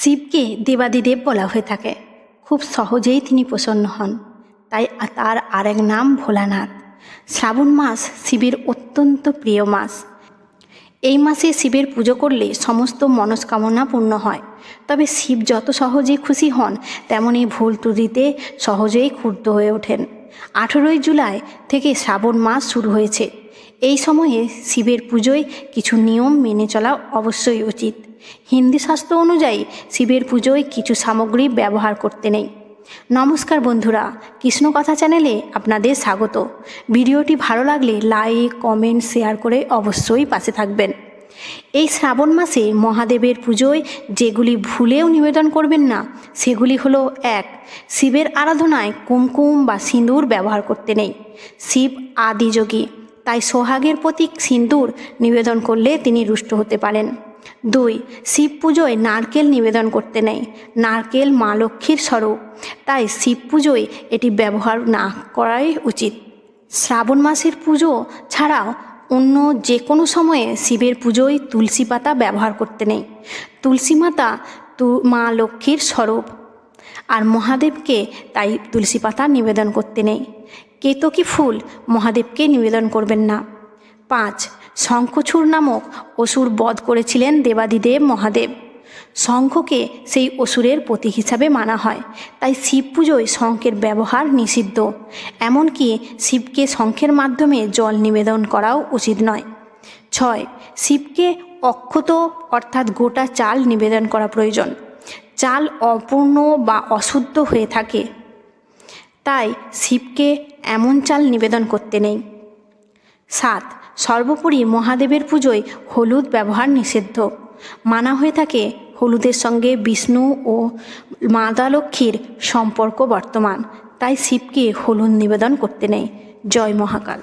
শিবকে দেবাদিদেব বলা হয়ে থাকে। খুব সহজেই তিনি প্রসন্ন হন। তাই তার আরেক নাম ভোলানাথ। শ্রাবণ মাস শিবের অত্যন্ত প্রিয় মাস। এই মাসে শিবের পুজো করলে সমস্ত মনস্কামনা পূর্ণ হয়। তবে শিব যত সহজে খুশি হন তেমনই ভুল ত্রুটিতে সহজেই ক্ষুব্ধ হয়ে ওঠেন। আঠেরোই জুলাই থেকে শ্রাবণ মাস শুরু হয়েছে। এই সময়ে শিবের পুজোয় কিছু নিয়ম মেনে চলা অবশ্যই উচিত। হিন্দি শাস্ত্র অনুযায়ী শিবের পুজোয় কিছু সামগ্রী ব্যবহার করতে নেই। নমস্কার বন্ধুরা, কৃষ্ণ কথা চ্যানেলে আপনাদের স্বাগত। ভিডিওটি ভালো লাগলে লাইক, কমেন্ট, শেয়ার করে অবশ্যই পাশে থাকবেন। এই শ্রাবণ মাসে মহাদেবের পুজোয় যেগুলি ভুলেও নিবেদন করবেন না, সেগুলি হলো এক, শিবের আরাধনায় কুমকুম বা সিঁদুর ব্যবহার করতে নেই। শিব আদিযোগী। তাই সোহাগের প্রতীক সিন্দুর নিবেদন করলে তিনি রুষ্ট হতে পারেন। দুই শিব পুজোয় নারকেল নিবেদন করতে নেই নারকেল মা লক্ষ্মীর স্বরূপ। তাই শিব পুজোয় এটি ব্যবহার না করাই উচিত। শ্রাবণ মাসের পুজো ছাড়াও অন্য যে কোনো সময়ে শিবের পুজোয় তুলসী পাতা ব্যবহার করতে নেই তুলসী মাতা তু, মা লক্ষ্মীর স্বরূপ। আর মহাদেবকে তাই তুলসী পাতা নিবেদন করতে নেই। কেতকী ফুল মহাদেবকে নিবেদন করবেন না। পাঁচ, শঙ্খচূড় নামক অসুর বধ করেছিলেন দেবাদিদেব মহাদেব। শঙ্খকে সেই অসুরের প্রতীক হিসাবে মানা হয়। তাই শিব পুজোয় শঙ্খের ব্যবহার নিষিদ্ধ। এমনকি শিবকে শঙ্খের মাধ্যমে জল নিবেদন করাও উচিত নয়। ছয়, শিবকে অক্ষত অর্থাৎ গোটা চাল নিবেদন করা প্রয়োজন। চাল অপূর্ণ বা অশুদ্ধ হয়ে থাকে। তাই শিবকে এমন চাল নিবেদন করতে নেই। সাত, সর্বোপরি মহাদেবের পুজোয় হলুদ ব্যবহার নিষিদ্ধ। মানা হয়ে থাকে হলুদের সঙ্গে বিষ্ণু ও মাতা লক্ষ্মীর সম্পর্ক বর্তমান। তাই শিবকে হলুদ নিবেদন করতে নেই। জয় মহাকাল।